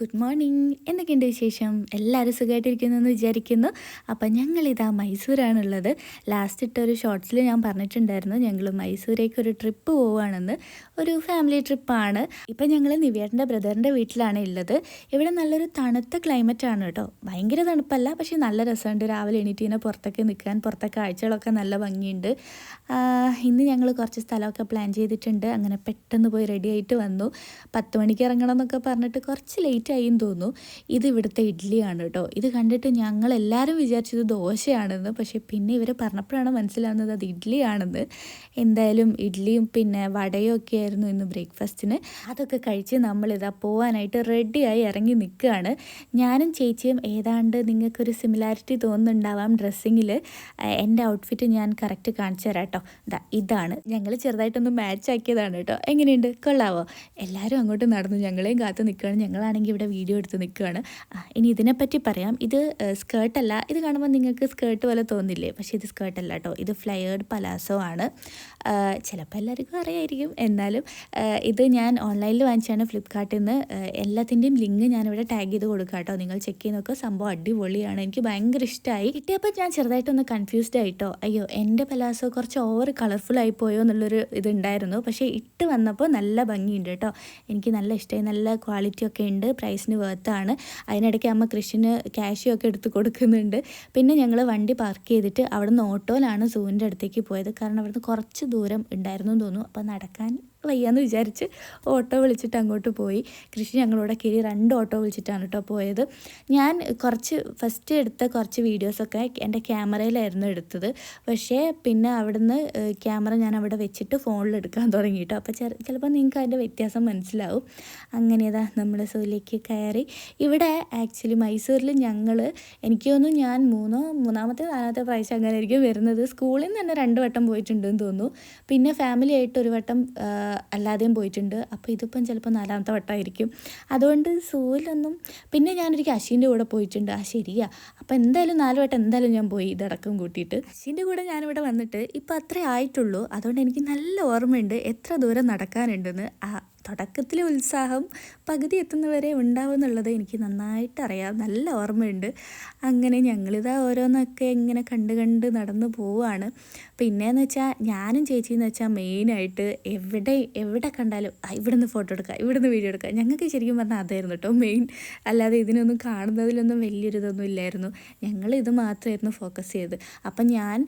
Good morning. എന്തൊക്കെയുണ്ട് വിശേഷം? എല്ലാവരും സുഖമായിട്ടിരിക്കുന്നു എന്ന് വിചാരിക്കുന്നു. അപ്പം ഞങ്ങളിതാ മൈസൂരാണുള്ളത്. ലാസ്റ്റ് ഇട്ട ഒരു ഷോർട്സിൽ ഞാൻ പറഞ്ഞിട്ടുണ്ടായിരുന്നു ഞങ്ങൾ മൈസൂരേക്ക് ഒരു ട്രിപ്പ് പോവുകയാണെന്ന്. ഒരു ഫാമിലി ട്രിപ്പാണ് ഇപ്പം ഞങ്ങൾ നിവേട്ടന്റെ ബ്രദറിന്റെ വീട്ടിലാണ് ഉള്ളത് ഇവിടെ നല്ലൊരു തണുത്ത ക്ലൈമറ്റ് ആണ് കേട്ടോ. ഭയങ്കര തണുപ്പല്ല പക്ഷേ നല്ല രസമുണ്ട്. രാവിലെ എണീറ്റ് ഇങ്ങനെ പുറത്തൊക്കെ നിൽക്കാൻ പുറത്തെ കാഴ്ചകളൊക്കെ നല്ല ഭംഗിയുണ്ട്. ഇന്ന് ഞങ്ങൾ കുറച്ച് സ്ഥലമൊക്കെ പ്ലാൻ ചെയ്തിട്ടുണ്ട്. അങ്ങനെ പെട്ടെന്ന് പോയി റെഡി ആയിട്ട് വന്നു. പത്ത് മണിക്ക് ഇറങ്ങണം എന്നൊക്കെ പറഞ്ഞിട്ട് കുറച്ച് ലേറ്റ് ആയിന്ന് തോന്നുന്നു. ഇത് ഇവിടുത്തെ ഇഡ്ഡലിയാണ് കേട്ടോ. ഇത് കണ്ടിട്ട് ഞങ്ങൾ എല്ലാവരും വിചാരിച്ചത് ദോശയാണെന്ന്. പക്ഷേ പിന്നെ ഇവർ പറഞ്ഞപ്പോഴാണ് മനസ്സിലാവുന്നത് അത് ഇഡ്ഡലിയാണെന്ന് എന്തായാലും ഇഡ്ഡലിയും പിന്നെ വടയും ഒക്കെ ആയിരുന്നു ഇന്ന് ബ്രേക്ക്ഫാസ്റ്റിന്. അതൊക്കെ കഴിച്ച് നമ്മളിതാ പോകാനായിട്ട് റെഡിയായി ഇറങ്ങി നിൽക്കുകയാണ്. ഞാനും ചേച്ചിയും ഏതാണ്ട് നിങ്ങൾക്കൊരു സിമിലാരിറ്റി തോന്നുന്നുണ്ടാവാം ഡ്രസ്സിങ്ങിൽ എന്റെ ഔട്ട്ഫിറ്റ് ഞാൻ കറക്റ്റ് കാണിച്ചു തരാം കേട്ടോ. ഇതാ ഇതാണ്. ഞങ്ങൾ ചെറുതായിട്ടൊന്ന് മാച്ച് ആക്കിയതാണ് കേട്ടോ. എങ്ങനെയുണ്ട്? കൊള്ളാവോ? എല്ലാവരും അങ്ങോട്ട് നടന്നു. ഞങ്ങളെയും കാത്തു നിൽക്കുകയാണ്. ഞങ്ങളാണെങ്കിൽ ഇവിടെ വീഡിയോ എടുത്ത് നിൽക്കുകയാണ്. ഇനി ഇതിനെപ്പറ്റി പറയാം. ഇത് സ്കേർട്ടല്ല ഇത് കാണുമ്പോൾ നിങ്ങൾക്ക് സ്കേർട്ട് പോലെ തോന്നില്ലേ? പക്ഷേ ഇത് സ്കേർട്ടല്ല കേട്ടോ ഇത് ഫ്ലയേർഡ് പലാസോ ആണ്. ചിലപ്പോൾ എല്ലാവർക്കും അറിയായിരിക്കും. എന്നാലും ഇത് ഞാൻ ഓൺലൈനിൽ വാങ്ങിച്ചാണ് ഫ്ലിപ്കാർട്ടിൽ നിന്ന് എല്ലാത്തിന്റെയും ലിങ്ക് ഞാനിവിടെ ടാഗ് ചെയ്ത് കൊടുക്കാം കേട്ടോ നിങ്ങൾ ചെക്ക് ചെയ്ത് നോക്കുക സംഭവം അടിപൊളിയാണ്. എനിക്ക് ഭയങ്കര ഇഷ്ടമായി കിട്ടിയപ്പോൾ ഞാൻ ചെറുതായിട്ടൊന്ന് കൺഫ്യൂസ്ഡ് ആയിട്ടോ അയ്യോ എന്റെ പലാസോ കുറച്ച് ഓവർ കളർഫുൾ ആയി പോയോ എന്നുള്ളൊരു ഇതുണ്ടായിരുന്നു. പക്ഷേ ഇട്ട് വന്നപ്പോൾ നല്ല ഭംഗിയുണ്ട് കേട്ടോ എനിക്ക് നല്ല ഇഷ്ടമായി നല്ല ക്വാളിറ്റി ഒക്കെ ഉണ്ട്. പ്രൈസിന് വേർത്താണ് അതിനിടയ്ക്ക് അമ്മ കൃഷിന് ക്യാഷ്യോ ഒക്കെ എടുത്ത് കൊടുക്കുന്നുണ്ട്. പിന്നെ ഞങ്ങൾ വണ്ടി പാർക്ക് ചെയ്തിട്ട് അവിടെ ഓട്ടോയിലാണ് സൂവിന്റെ അടുത്തേക്ക് പോയത്. കാരണം അവിടുന്ന് കുറച്ച് ദൂരം ഉണ്ടായിരുന്നു തോന്നുന്നു. അപ്പോൾ നടക്കാൻ വയ്യാന്ന് വിചാരിച്ച് ഓട്ടോ വിളിച്ചിട്ട് അങ്ങോട്ട് പോയി. കൃഷി ഞങ്ങളോട് കിരി രണ്ട് ഓട്ടോ വിളിച്ചിട്ടാണ് കേട്ടോ പോയത്. ഞാൻ കുറച്ച് ഫസ്റ്റ് എടുത്ത കുറച്ച് വീഡിയോസൊക്കെ എന്റെ ക്യാമറയിലായിരുന്നു എടുത്തത്. പക്ഷേ പിന്നെ അവിടുന്ന് ക്യാമറ ഞാൻ അവിടെ വെച്ചിട്ട് ഫോണിൽ എടുക്കാൻ തുടങ്ങി കേട്ടോ അപ്പോൾ ചിലപ്പോൾ നിങ്ങൾക്ക് അതിന്റെ വ്യത്യാസം മനസ്സിലാവും. അങ്ങനെയതാ നമ്മുടെ സൂയിലേക്ക് കയറി. ഇവിടെ ആക്ച്വലി മൈസൂരിൽ ഞങ്ങൾ എനിക്ക് തോന്നുന്നു ഞാൻ മൂന്നോ മൂന്നാമത്തെ നാലാമത്തെ പ്രാവശ്യം അങ്ങനെ ആയിരിക്കും വരുന്നത്. സ്കൂളിൽ നിന്ന് തന്നെ രണ്ട് വട്ടം പോയിട്ടുണ്ടെന്ന് തോന്നുന്നു. പിന്നെ ഫാമിലി ആയിട്ട് ഒരു വട്ടം അല്ലാതെയും പോയിട്ടുണ്ട്. അപ്പോൾ ഇതിപ്പം ചിലപ്പോൾ നാലാമത്തെ വട്ടമായിരിക്കും അതുകൊണ്ട് സൂയിലൊന്നും പിന്നെ ഞാനൊരിക്കൽ അശീന്റെ കൂടെ പോയിട്ടുണ്ട്. ആ ശരിയാ. അപ്പോൾ എന്തായാലും നാല് വട്ടം എന്തായാലും ഞാൻ പോയി ഇതടക്കം കൂട്ടിയിട്ട്. അശീന്റെ കൂടെ ഞാനിവിടെ വന്നിട്ട് ഇപ്പോൾ അത്രേ ആയിട്ടുള്ളൂ. അതുകൊണ്ട് എനിക്ക് നല്ല ഓർമ്മയുണ്ട് എത്ര ദൂരം നടക്കാനുണ്ടെന്ന്. തുടക്കത്തിലെ ഉത്സാഹം പകുതി എത്തുന്നവരെ ഉണ്ടാവും എന്നുള്ളത് എനിക്ക് നന്നായിട്ട് അറിയാം. നല്ല ഓർമ്മയുണ്ട്. അങ്ങനെ ഞങ്ങളിതാ ഓരോന്നൊക്കെ ഇങ്ങനെ കണ്ട് കണ്ട് നടന്നു പോവുകയാണ് പിന്നെയെന്ന് വെച്ചാൽ ഞാനും ചേച്ചിയെന്ന് വെച്ചാൽ മെയിനായിട്ട് എവിടെ എവിടെ കണ്ടാലും "ആ, ഇവിടുന്ന് ഫോട്ടോ എടുക്കുക ഇവിടുന്ന് വീഡിയോ എടുക്കുക ഞങ്ങൾക്ക് ശരിക്കും പറഞ്ഞാൽ അതായിരുന്നു കേട്ടോ മെയിൻ അല്ലാതെ ഇതിനൊന്നും കാണുന്നതിലൊന്നും വലിയൊരു ഇതൊന്നും ഇല്ലായിരുന്നു. ഞങ്ങൾ ഇത് മാത്രമായിരുന്നു ഫോക്കസ് ചെയ്തത്. അപ്പം ഞാൻ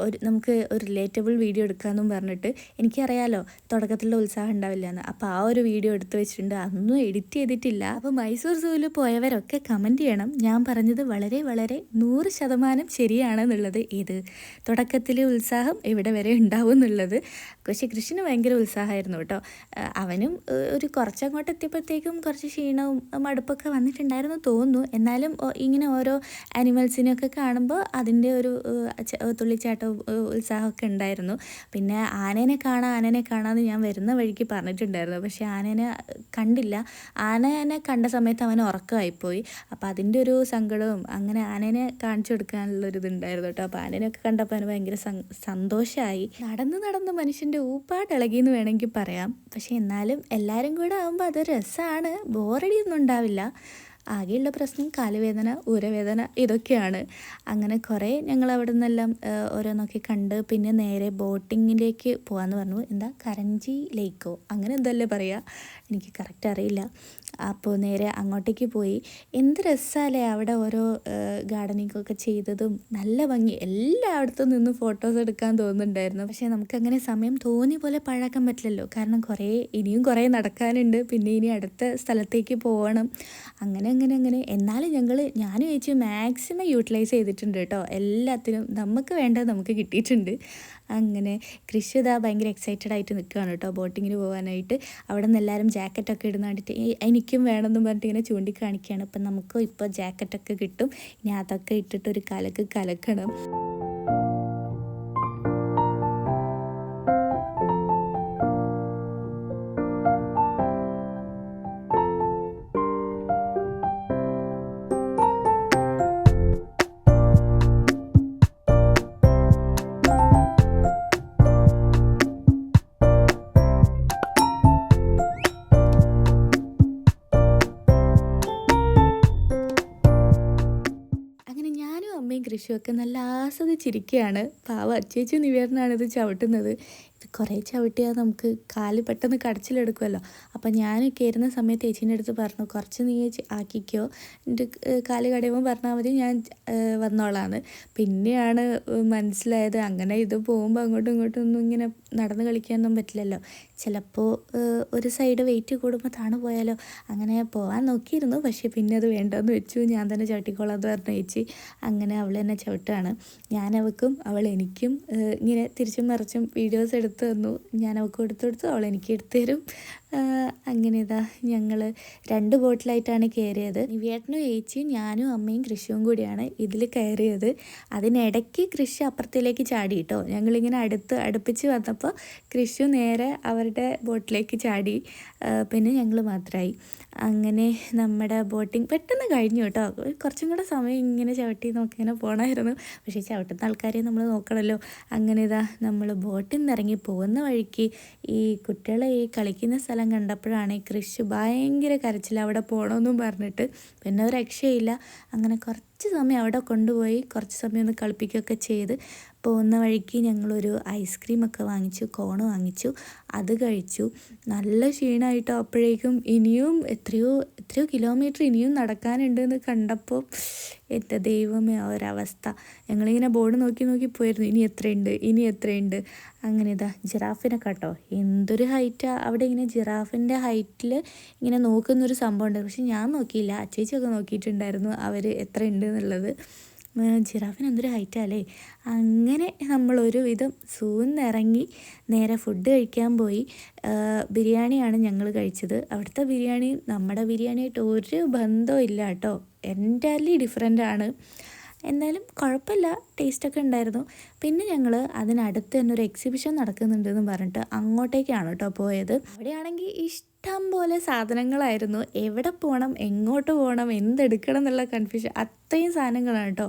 ഒരു നമുക്ക് ഒരു റിലേറ്റബിൾ വീഡിയോ എടുക്കാമെന്നും പറഞ്ഞിട്ട് എനിക്കറിയാലോ തുടക്കത്തിലുള്ള ഉത്സാഹം ഉണ്ടാവില്ല എന്ന് അപ്പോൾ ആ ഒരു വീഡിയോ എടുത്ത് വെച്ചിട്ടുണ്ട്. അതൊന്നും എഡിറ്റ് ചെയ്തിട്ടില്ല. അപ്പോൾ മൈസൂർ സൂവിൽ പോയവരൊക്കെ കമന്റ് ചെയ്യണം. ഞാൻ പറഞ്ഞത് വളരെ വളരെ നൂറ് ശതമാനം ശരിയാണെന്നുള്ളത് ഇത്. തുടക്കത്തിലെ ഉത്സാഹം എവിടെ വരെ ഉണ്ടാവും എന്നുള്ളത് പക്ഷേ കൃഷിന് ഭയങ്കര ഉത്സാഹമായിരുന്നു കേട്ടോ. അവനും ഒരു കുറച്ചങ്ങോട്ട് എത്തിയപ്പോഴത്തേക്കും കുറച്ച് ക്ഷീണവും മടുപ്പൊക്കെ വന്നിട്ടുണ്ടായിരുന്നു തോന്നുന്നു. എന്നാലും ഇങ്ങനെ ഓരോ ആനിമൽസിനെയൊക്കെ കാണുമ്പോൾ അതിന്റെ ഒരു തുള്ളിച്ചാട്ടവും ഉത്സാഹമൊക്കെ ഉണ്ടായിരുന്നു. പിന്നെ ആനേനെ കാണാം ആനേനെ കാണാമെന്ന് ഞാൻ വരുന്ന വഴിക്ക് പറഞ്ഞിട്ടുണ്ടായിരുന്നു. പക്ഷേ ആനേനെ കണ്ടില്ല. ആനേനെ കണ്ട സമയത്ത് അവൻ ഉറക്കമായിപ്പോയി. അപ്പോൾ അതിന്റെ ഒരു സങ്കടവും അങ്ങനെ ആനേനെ കാണിച്ചു കൊടുക്കാനുള്ളൊരു ഇതുണ്ടായിരുന്നു കേട്ടോ. അപ്പോൾ ആനേനെയൊക്കെ കണ്ടപ്പോൾ അവന് ഭയങ്കര സന്തോഷമായി നടന്ന് നടന്ന് മനുഷ്യന്റെ ഊപ്പാട് എന്ന് വേണമെങ്കിൽ പറയാം. പക്ഷേ എന്നാലും എല്ലാവരും കൂടെ ആകുമ്പോൾ അത് രസമാണ് ബോറടിയൊന്നും ഉണ്ടാവില്ല. ആകെയുള്ള പ്രശ്നം കാലുവേദന ഊരവേദന ഇതൊക്കെയാണ്. അങ്ങനെ കുറേ ഞങ്ങൾ അവിടെ നിന്നെല്ലാം ഓരോന്നൊക്കെ കണ്ട് പിന്നെ നേരെ ബോട്ടിങ്ങിലേക്ക് പോകാമെന്ന് പറഞ്ഞു. എന്താ? കരഞ്ചി ലേക്കോ? അങ്ങനെ എന്തല്ലേ പറയുക എനിക്ക് കറക്റ്റ് അറിയില്ല. അപ്പോൾ നേരെ അങ്ങോട്ടേക്ക് പോയി. എന്ത് രസമല്ലേ അവിടെ ഓരോ ഗാർഡനിങ് ഒക്കെ ചെയ്തതും. നല്ല ഭംഗി. എല്ലായിടത്തും നിന്ന് ഫോട്ടോസ് എടുക്കാൻ തോന്നുന്നുണ്ടായിരുന്നു. പക്ഷേ നമുക്കങ്ങനെ സമയം തോന്നിയ പോലെ പാഴാക്കാൻ പറ്റില്ലല്ലോ. കാരണം കുറേ ഇനിയും കുറേ നടക്കാനുണ്ട്. പിന്നെ ഇനി അടുത്ത സ്ഥലത്തേക്ക് പോകണം അങ്ങനെ അങ്ങനെ അങ്ങനെ എന്നാലും ഞങ്ങൾ ഞാനും ചേച്ചി മാക്സിമം യൂട്ടിലൈസ് ചെയ്തിട്ടുണ്ട് കേട്ടോ. എല്ലാത്തിനും നമുക്ക് വേണ്ടത് നമുക്ക് കിട്ടിയിട്ടുണ്ട്. അങ്ങനെ കൃഷി ഇതാ ഭയങ്കര എക്സൈറ്റഡ് ആയിട്ട് നിൽക്കുകയാണ് കേട്ടോ. ബോട്ടിങ്ങിന് പോകാനായിട്ട്. അവിടെ നിന്ന് എല്ലാവരും ജാക്കറ്റൊക്കെ ഇടുന്ന കണ്ടിട്ട് എനിക്കും വേണമെന്നും പറഞ്ഞിട്ട് ഇങ്ങനെ ചൂണ്ടിക്കാണിക്കുകയാണ്. അപ്പം നമുക്ക് ഇപ്പോൾ ജാക്കറ്റൊക്കെ കിട്ടും. ഇനി അതൊക്കെ ഇട്ടിട്ട് ഒരു കലക്ക് കലക്കണം. കൃഷിയൊക്കെ നല്ല ആസ്വദിച്ചിരിക്കുകയാണ് പാവ അച്ചേച്ചി നിവേദനാണ് ഇത് ചവിട്ടുന്നത്. കുറേ ചവിട്ടിയാൽ നമുക്ക് കാൽ പെട്ടെന്ന് കടച്ചിലെടുക്കുമല്ലോ അപ്പം ഞാൻ കയറുന്ന സമയത്ത് ചേച്ചീന്റെ അടുത്ത് പറഞ്ഞു കുറച്ച് നീ ആക്കിക്കോ. എന്റെ കാൽ കടയുമ്പോൾ പറഞ്ഞാൽ മതി ഞാൻ വന്നോളാണ് പിന്നെയാണ് മനസ്സിലായത് അങ്ങനെ ഇത് പോകുമ്പോൾ അങ്ങോട്ടും ഇങ്ങോട്ടും ഒന്നും ഇങ്ങനെ നടന്ന് കളിക്കാനൊന്നും പറ്റില്ലല്ലോ. ചിലപ്പോൾ ഒരു സൈഡ് വെയിറ്റ് കൂടുമ്പോൾ താണു പോയാലോ. അങ്ങനെ പോകാൻ നോക്കിയിരുന്നു പക്ഷേ പിന്നെ അത് വേണ്ടെന്ന് വെച്ചു. ഞാൻ തന്നെ ചവിട്ടിക്കോളാം എന്ന് പറഞ്ഞു ചേച്ചി. അങ്ങനെ അവൾ തന്നെ ചവിട്ടാണ്. ഞാൻ അവൾക്കും അവൾ എനിക്കും ഇങ്ങനെ തിരിച്ചും മറിച്ചും വീഡിയോസ് എടുത്ത് തന്നു. ഞാൻ അവൾക്ക് എടുത്തു കൊടുത്തു അവൾ എനിക്ക് എടുത്തു തരും. അങ്ങനെ ഇതാ ഞങ്ങൾ രണ്ട് ബോട്ടിലായിട്ടാണ് കയറിയത്. നിവേട്ടനും ഏച്ചിയും ഞാനും അമ്മയും കൃഷിയും കൂടിയാണ് ഇതിൽ കയറിയത്. അതിനിടയ്ക്ക് കൃഷി അപ്പുറത്തിലേക്ക് ചാടി കേട്ടോ. ഞങ്ങളിങ്ങനെ അടുത്ത് അടുപ്പിച്ച് വന്നപ്പോൾ കൃഷി നേരെ അവരുടെ ബോട്ടിലേക്ക് ചാടി. പിന്നെ ഞങ്ങൾ മാത്രമായി. അങ്ങനെ നമ്മുടെ ബോട്ടിങ് പെട്ടെന്ന് കഴിഞ്ഞു കേട്ടോ. കുറച്ചും കൂടെ സമയം ഇങ്ങനെ ചവിട്ടി നോക്കിങ്ങനെ പോകണമായിരുന്നു പക്ഷേ ചവിട്ടുന്ന ആൾക്കാരെ നമ്മൾ നോക്കണമല്ലോ. അങ്ങനെ ഇതാ നമ്മൾ ബോട്ടിൽ നിന്ന് ഇറങ്ങി പോകുന്ന വഴിക്ക് ഈ കുട്ടികളെ ഈ കളിക്കുന്ന സ്ഥലം കണ്ടപ്പോഴാണ് ഈ കൃഷി ഭയങ്കര കരച്ചിൽ അവിടെ പോകണമെന്നും പറഞ്ഞിട്ട് പിന്നെ രക്ഷയില്ല. അങ്ങനെ കുറച്ച് സമയം അവിടെ കൊണ്ടുപോയി കുറച്ച് സമയം ഒന്ന് കളിപ്പിക്കുകയൊക്കെ ചെയ്ത് പോകുന്ന വഴിക്ക് ഞങ്ങളൊരു ഐസ്ക്രീമൊക്കെ വാങ്ങിച്ചു കോൺ വാങ്ങിച്ചു അത് കഴിച്ചു. നല്ല ക്ഷീണമായിട്ടോ അപ്പോഴേക്കും ഇനിയും എത്രയോ എത്രയോ കിലോമീറ്റർ ഇനിയും നടക്കാനുണ്ട് എന്ന് കണ്ടപ്പോൾ എന്റെ ദൈവമേ ആ ഒരവസ്ഥ. ഞങ്ങളിങ്ങനെ ബോർഡ് നോക്കി നോക്കി പോയിരുന്നു ഇനി എത്രയുണ്ട് ഇനി എത്രയുണ്ട്? അങ്ങനെ ഇതാ ജിറാഫിനെ കേട്ടോ. എന്തൊരു ഹൈറ്റാണ് അവിടെ ഇങ്ങനെ ജിറാഫിന്റെ ഹൈറ്റിൽ ഇങ്ങനെ നോക്കുന്നൊരു സംഭവം ഉണ്ട് പക്ഷെ ഞാൻ നോക്കിയില്ല അച്ചേച്ചിയൊക്കെ നോക്കിയിട്ടുണ്ടായിരുന്നു അവർ എത്രയുണ്ട് എന്നുള്ളത് ജിറാഫിന് എന്തൊരു ഹൈറ്റാല്ലേ അങ്ങനെ നമ്മൾ ഒരുവിധം സൂന്നിറങ്ങി നേരെ ഫുഡ് കഴിക്കാൻ പോയി. ബിരിയാണിയാണ് ഞങ്ങൾ കഴിച്ചത്. അവിടുത്തെ ബിരിയാണി നമ്മുടെ ബിരിയാണിയായിട്ട് ഒരു ബന്ധവും ഇല്ല കേട്ടോ. എന്റലി ഡിഫറെന്റ് ആണ്. എന്തായാലും കുഴപ്പമില്ല ടേസ്റ്റൊക്കെ ഉണ്ടായിരുന്നു. പിന്നെ ഞങ്ങൾ അതിനടുത്ത് തന്നെ ഒരു എക്സിബിഷൻ നടക്കുന്നുണ്ടെന്ന് പറഞ്ഞിട്ട് അങ്ങോട്ടേക്കാണ് കേട്ടോ പോയത്. അവിടെയാണെങ്കിൽ ഇഷ്ടം ഇഷ്ടം പോലെ സാധനങ്ങളായിരുന്നു. എവിടെ പോകണം എങ്ങോട്ട് പോകണം എന്തെടുക്കണം എന്നുള്ള കൺഫ്യൂഷൻ അത്രയും സാധനങ്ങളാണ് കേട്ടോ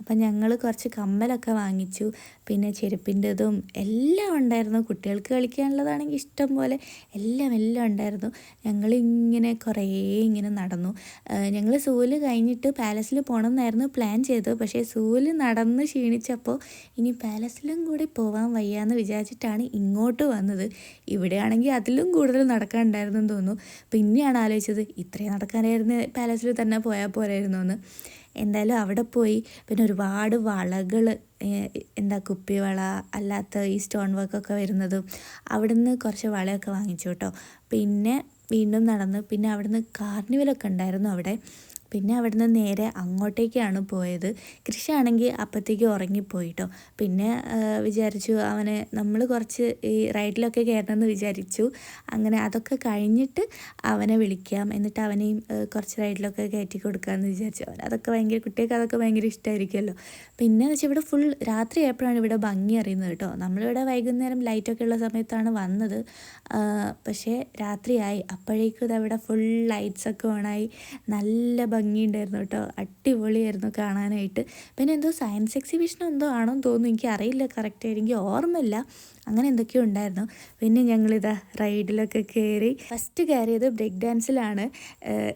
അപ്പം ഞങ്ങൾ കുറച്ച് കമ്മലൊക്കെ വാങ്ങിച്ചു. പിന്നെ ചെരുപ്പിന്റെതും എല്ലാം ഉണ്ടായിരുന്നു. കുട്ടികൾക്ക് കളിക്കാനുള്ളതാണെങ്കിൽ ഇഷ്ടം പോലെ എല്ലാം എല്ലാം ഉണ്ടായിരുന്നു. ഞങ്ങളിങ്ങനെ കുറേ ഇങ്ങനെ നടന്നു. ഞങ്ങൾ സൂൽ കഴിഞ്ഞിട്ട് പാലസിൽ പോകണം എന്നായിരുന്നു പ്ലാൻ ചെയ്തത്. പക്ഷേ സൂൽ നടന്ന് ക്ഷീണിച്ചപ്പോൾ ഇനി പാലസിലും കൂടി പോവാൻ വയ്യാന്ന് വിചാരിച്ചിട്ടാണ് ഇങ്ങോട്ട് വന്നത്. ഇവിടെയാണെങ്കിൽ അതിലും കൂടുതൽ നടക്കാനുണ്ടായിരുന്നു തോന്നുന്നു. പിന്നെയാണ് ആലോചിച്ചത് ഇത്രയും നടക്കാനായിരുന്നു പാലസിൽ തന്നെ പോയാൽ പോരായിരുന്നു എന്ന് എന്തായാലും അവിടെ പോയി. പിന്നെ ഒരുപാട് വളകൾ എന്താ കുപ്പിവള അല്ലാത്ത ഈ സ്റ്റോൺ വർക്കൊക്കെ വരുന്നതും അവിടുന്ന് കുറച്ച് വളയൊക്കെ വാങ്ങിച്ചു കേട്ടോ. പിന്നെ വീണ്ടും നടന്നു പിന്നെ അവിടുന്ന് കാർണിവലൊക്കെ ഉണ്ടായിരുന്നു അവിടെ. പിന്നെ അവിടുന്ന് നേരെ അങ്ങോട്ടേക്കാണ് പോയത്. കൃഷിയാണെങ്കിൽ അപ്പത്തേക്ക് ഉറങ്ങിപ്പോയിട്ടോ. പിന്നെ വിചാരിച്ചു അവനെ നമ്മൾ കുറച്ച് ഈ റൈഡിലൊക്കെ കയറണമെന്ന് വിചാരിച്ചു. അങ്ങനെ അതൊക്കെ കഴിഞ്ഞിട്ട് അവനെ വിളിക്കാം. എന്നിട്ട് അവനെയും കുറച്ച് റൈഡിലൊക്കെ കയറ്റി കൊടുക്കാമെന്ന് വിചാരിച്ചു. അവൻ അതൊക്കെ ഭയങ്കര കുട്ടികൾക്ക് അതൊക്കെ ഭയങ്കര ഇഷ്ടമായിരിക്കുമല്ലോ പിന്നെ എന്ന് വെച്ചാൽ ഇവിടെ ഫുൾ രാത്രി ആയപ്പോഴാണ് ഇവിടെ ഭംഗി അറിയുന്നത് കേട്ടോ. നമ്മളിവിടെ വൈകുന്നേരം ലൈറ്റൊക്കെ ഉള്ള സമയത്താണ് വന്നത്. പക്ഷേ രാത്രിയായി. അപ്പോഴേക്കും ഇതവിടെ ഫുൾ ലൈറ്റ്സൊക്കെ ഓണായി നല്ല ഭംഗിയുണ്ടായിരുന്നു കേട്ടോ. അടിപൊളിയായിരുന്നു കാണാനായിട്ട്. പിന്നെ എന്തോ സയൻസ് എക്സിബിഷൻ എന്തോ ആണോ തോന്നുന്നു. എനിക്ക് അറിയില്ല. കറക്റ്റ് എനിക്ക് ഓർമ്മയില്ല. അങ്ങനെ എന്തൊക്കെയോ ഉണ്ടായിരുന്നു. പിന്നെ ഞങ്ങളിതാ റൈഡിലൊക്കെ കയറി ഫസ്റ്റ് കയറിയത് ബ്രേക്ക് ഡാൻസിലാണ്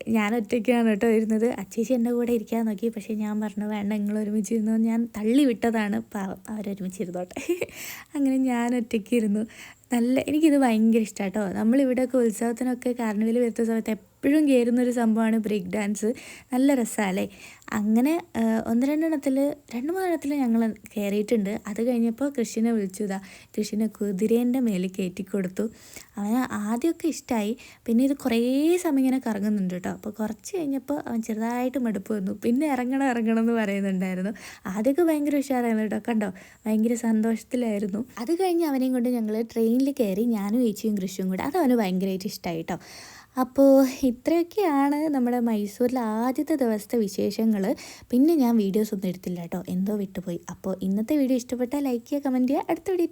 ഞാൻ ഒറ്റയ്ക്കാണ് കേട്ടോ ഇരുന്നത്. അച്ചേച്ചി എന്റെ കൂടെ ഇരിക്കാൻ നോക്കി. പക്ഷേ ഞാൻ പറഞ്ഞു വേണ്ട നിങ്ങൾ ഒരുമിച്ച് ഇരുന്നു. ഞാൻ തള്ളി വിട്ടതാണ്. പാവം അവരൊരുമിച്ച് ഇരുന്നോട്ടെ അങ്ങനെ ഞാൻ ഒറ്റയ്ക്ക് ഇരുന്നു. നല്ല എനിക്കിത് ഭയങ്കര ഇഷ്ടമാണ് കേട്ടോ. നമ്മളിവിടെയൊക്കെ ഉത്സവത്തിനൊക്കെ കാർണിവൽ വരുത്തുന്ന സമയത്ത് എപ്പോഴും കയറുന്നൊരു സംഭവമാണ് ബ്രേക്ക് ഡാൻസ്. നല്ല രസമല്ലേ അങ്ങനെ ഒന്ന് രണ്ടെണ്ണത്തിൽ രണ്ട് മൂന്നെണ്ണത്തിൽ ഞങ്ങൾ കയറിയിട്ടുണ്ട് അത് കഴിഞ്ഞപ്പോൾ കൃഷിനെ വിളിച്ചു ഇതാ കൃഷിനെ കുതിരേന്റെ മേലിൽ കയറ്റി കൊടുത്തു. അവന് ആദ്യമൊക്കെ ഇഷ്ടമായി പിന്നെ ഇത് കുറേ സമയം ഇങ്ങനെ കറങ്ങുന്നുണ്ട് കേട്ടോ. അപ്പോൾ കുറച്ച് കഴിഞ്ഞപ്പോൾ അവൻ ചെറുതായിട്ട് മടുപ്പ് വന്നു. പിന്നെ ഇറങ്ങണം ഇറങ്ങണം എന്ന് പറയുന്നുണ്ടായിരുന്നു. ആദ്യമൊക്കെ ഭയങ്കര ഉഷാറായിരുന്നു കേട്ടോ. കണ്ടോ? ഭയങ്കര സന്തോഷത്തിലായിരുന്നു. അത് കഴിഞ്ഞ് അവനെയും കൊണ്ട് ഞങ്ങൾ ട്രെയിനിൽ കയറി ഞാനും ഏച്ചിയും കൃഷിയും കൂടെ അത് അവന് ഭയങ്കരമായിട്ട് ഇഷ്ടമായി കേട്ടോ. അപ്പോൾ ഇത്രയൊക്കെയാണ് നമ്മുടെ മൈസൂരിലെ ആദ്യത്തെ ദിവസത്തെ വിശേഷങ്ങൾ പിന്നെ ഞാൻ വീഡിയോസ് ഒന്നും എടുത്തില്ല കേട്ടോ. എന്തോ വിട്ടുപോയി. അപ്പോൾ ഇന്നത്തെ വീഡിയോ ഇഷ്ടപ്പെട്ടാൽ ലൈക്ക് ചെയ്യുക കമന്റ് ചെയ്യുക. അടുത്ത വീഡിയോ